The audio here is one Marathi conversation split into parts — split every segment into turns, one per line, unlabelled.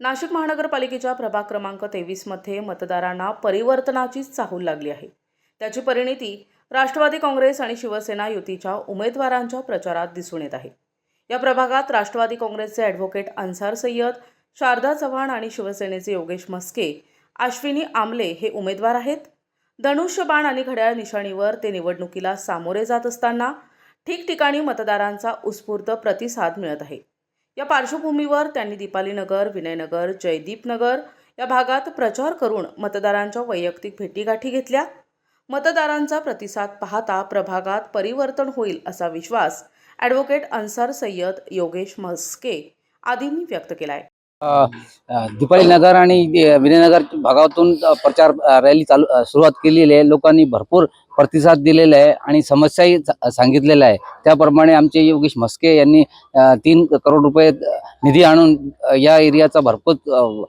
नाशिक महानगरपालिकेच्या प्रभाग क्रमांक तेवीसमध्ये मतदारांना परिवर्तनाचीच चाहूल लागली आहे. त्याची परिणिती राष्ट्रवादी काँग्रेस आणि शिवसेना युतीच्या उमेदवारांच्या प्रचारात दिसून येत आहे. या प्रभागात राष्ट्रवादी काँग्रेसचे ॲडव्होकेट अन्सार सय्यद शारदा चव्हाण आणि शिवसेनेचे योगेश मस्के अश्विनी आमले हे उमेदवार आहेत. धनुष्यबाण आणि घड्याळ निशाणीवर ते निवडणुकीला सामोरे जात असताना ठिकठिकाणी मतदारांचा उत्स्फूर्त प्रतिसाद मिळत आहे. या पार्श्वभूमीवर त्यांनी दीपालीनगर विनयनगर जयदीपनगर या भागात प्रचार करून मतदारांच्या वैयक्तिक भेटीगाठी घेतल्या. मतदारांचा प्रतिसाद पाहता प्रभागात परिवर्तन होईल असा विश्वास ॲडव्होकेट अन्सार सय्यद योगेश मस्के आदींनी व्यक्त केला आहे
अ, नगर आणि विनयनगर भागातून प्रचार रॅली चालू सुरुवात केलेली आहे. लोकांनी भरपूर प्रतिसाद दिलेला आहे आणि समस्याही सांगितलेल्या आहे. त्याप्रमाणे आमचे योगेश म्हस्के यांनी तीन करोड रुपये निधी आणून या एरियाचा भरपूर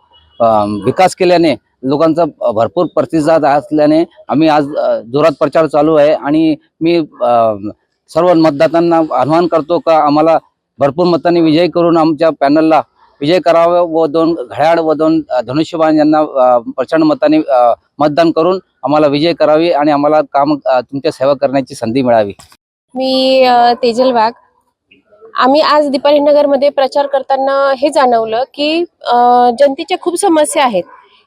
विकास केल्याने लोकांचा भरपूर प्रतिसाद असल्याने आम्ही आज जोरात प्रचार चालू आहे आणि मी सर्व मतदारांना आवाहन करतो का आम्हाला भरपूर मतांनी विजय करून आमच्या पॅनलला विजय करावा व दोन घड्याळ व दोन धनुष्यबाण यांना प्रचंड मताने मतदान करून आम्हाला विजय करावी आणि आम्हाला काम तुमच्या सेवा करण्याची संधी मिळावी.
मी तेजल वाघ. आम्ही आज दीपाली नगरमध्ये प्रचार करताना हे जाणवलं की जनतेच्या खूप समस्या आहेत.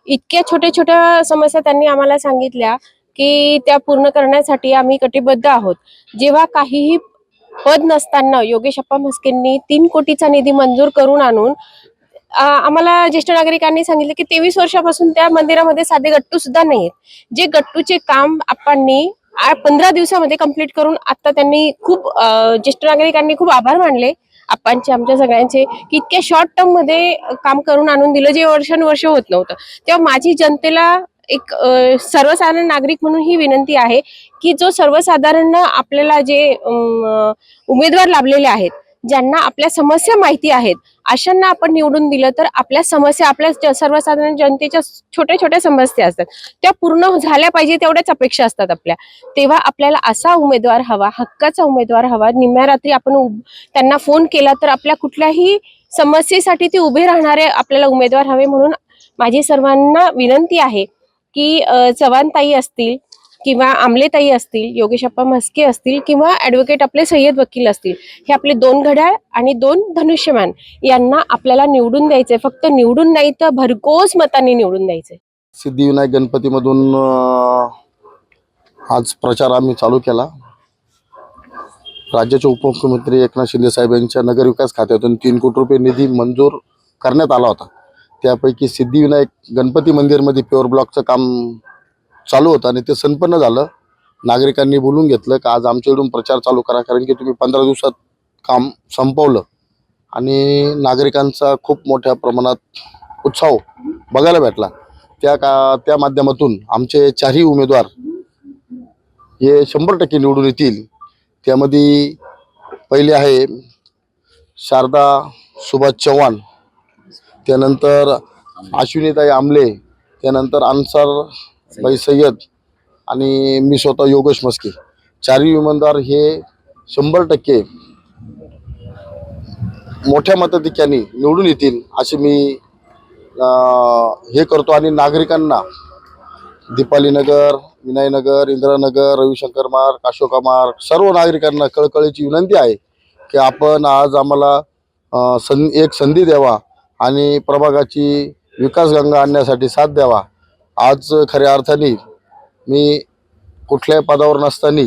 इतक्या छोट्या छोट्या समस्या त्यांनी आम्हाला सांगितल्या की त्या पूर्ण करण्यासाठी आम्ही कटिबद्ध आहोत. जेव्हा काहीही पद नसताना योगेश अप्पा म्हस्केंनी तीन कोटीचा निधी मंजूर करून आणून आम्हाला ज्येष्ठ नागरिकांनी सांगितलं की तेवीस वर्षापासून त्या मंदिरामध्ये साधे गट्टू सुद्धा नाहीत जे गट्टूचे काम आप्पांनी पंधरा दिवसामध्ये कंप्लीट करून आता त्यांनी खूप ज्येष्ठ नागरिकांनी खूप आभार मानले. आपांचे आमच्या सगळ्यांचे की इतक्या शॉर्ट टर्ममध्ये काम करून आणून दिलं जे वर्षानुवर्ष होत नव्हतं. तेव्हा माझी जनतेला एक सर्वसाधारण नागरिक म्हणून ही विनंती आहे की जो सर्वसाधारण आपल्याला जे उमेदवार लाभलेले आहेत ज्यांना आपल्या समस्या माहिती आहेत अशांना आपण निवडून दिलं तर आपल्या समस्या आपल्या सर्वसाधारण जनतेच्या छोट्या छोट्या समस्या असतात. त्या पूर्ण झाल्या पाहिजे तेवढ्याच अपेक्षा असतात आपल्या. तेव्हा आपल्याला असा उमेदवार हवा हक्काचा उमेदवार हवा. निम्म्या रात्री आपण त्यांना फोन केला तर आपल्या कुठल्याही समस्येसाठी ते उभे राहणारे आपल्याला उमेदवार हवे म्हणून माझी सर्वांना विनंती आहे की चव्हाणताई असतील किंवा आमलेताई असतील योगेशप्पा म्हस्के असतील किंवा ॲडव्होकेट आपले सय्यद वकील असतील हे आपले दोन घड्याळ आणि दोन धनुष्यमान यांना आपल्याला निवडून द्यायचंय. फक्त निवडून नाही तर भरघोस मतांनी निवडून द्यायचंय.
सिद्धिविनायक गणपतीमधून आज प्रचार आम्ही चालू केला. राज्याचे उपमुख्यमंत्री एकनाथ शिंदे साहेब यांच्या नगरविकास खात्यातून तीन कोटी रुपये निधी मंजूर करण्यात आला होता. त्यापैकी सिद्धिविनायक गणपती मंदिरमध्ये प्युअर ब्लॉकचं काम चालू होतं आणि ते संपन्न झालं. नागरिकांनी बोलून घेतलं की आज आमच्या इकडून प्रचार चालू करा कारण की तुम्ही पंधरा दिवसात काम संपवलं. आणि नागरिकांचा खूप मोठ्या प्रमाणात उत्साह बघायला भेटला. त्या का त्या माध्यमातून आमचे चारही उमेदवार हे शंभर टक्के निवडून येतील. त्यामध्ये पहिले आहे शारदा सुभाष चव्हाण त्यानंतर अश्विनीताई आमले त्यानंतर अन्सार भाई सय्यद आणि मी स्वतः योगेश मस्के. चारही विमानदार हे शंभर टक्के मोठ्या मताधिक्याने निवडून येतील असे मी हे करतो. आणि नागरिकांना दीपालीनगर विनयनगर इंदिरानगर रविशंकर मार्ग अशोका मार्ग सर्व नागरिकांना कळकळीची विनंती आहे की आपण आज आम्हाला सं एक संधी द्यावा आणि प्रभागाची विकासगंगा आणण्यासाठी साथ द्यावा. आज खऱ्या अर्थाने मी कुठल्याही पदावर नसताना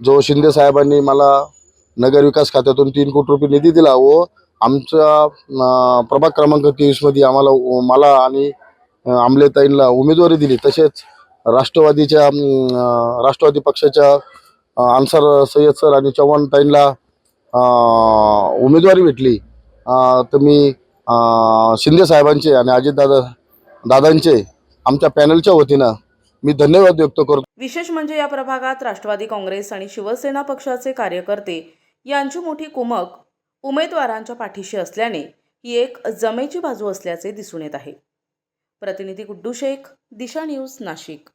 जो शिंदे साहेबांनी मला नगरविकास खात्यातून तीन कोटी रुपये निधी दिला व आमचा प्रभाग क्रमांक तेवीसमध्ये आम्हाला मला आणि आमलेताईंना उमेदवारी दिली. तसेच राष्ट्रवादीच्या राष्ट्रवादी पक्षाच्या अं, सय्यद सर आणि चव्हाण ताईंना उमेदवारी भेटली. तर मी शिंदे साहेबांचे आणि अजितदादा दादांचे आमच्या पॅनलच्या वतीनं मी धन्यवाद व्यक्त करतो.
विशेष म्हणजे या प्रभागात राष्ट्रवादी काँग्रेस आणि शिवसेना पक्षाचे कार्यकर्ते यांची मोठी कुमक उमेदवारांच्या पाठीशी असल्याने ही एक जमेची बाजू असल्याचे दिसून येत आहे. प्रतिनिधी गुड्डू शेख दिशा न्यूज नाशिक.